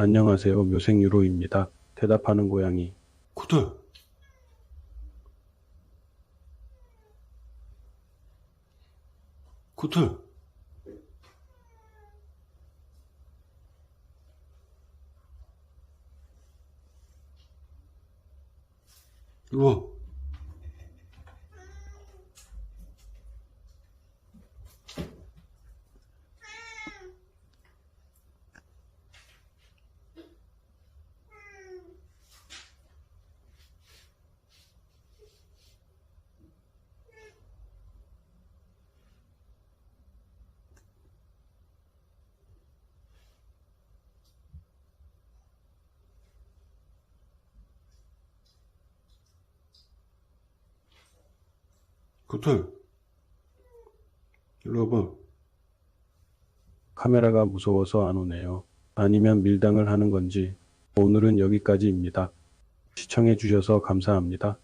안녕하세요. 묘생유로입니다. 대답하는 고양이. 코털. 코털. 이리 와. 코털. 이리 와봐. 카메라가 무서워서 안 오네요. 아니면 밀당을 하는 건지. 오늘은 여기까지입니다. 시청해 주셔서 감사합니다.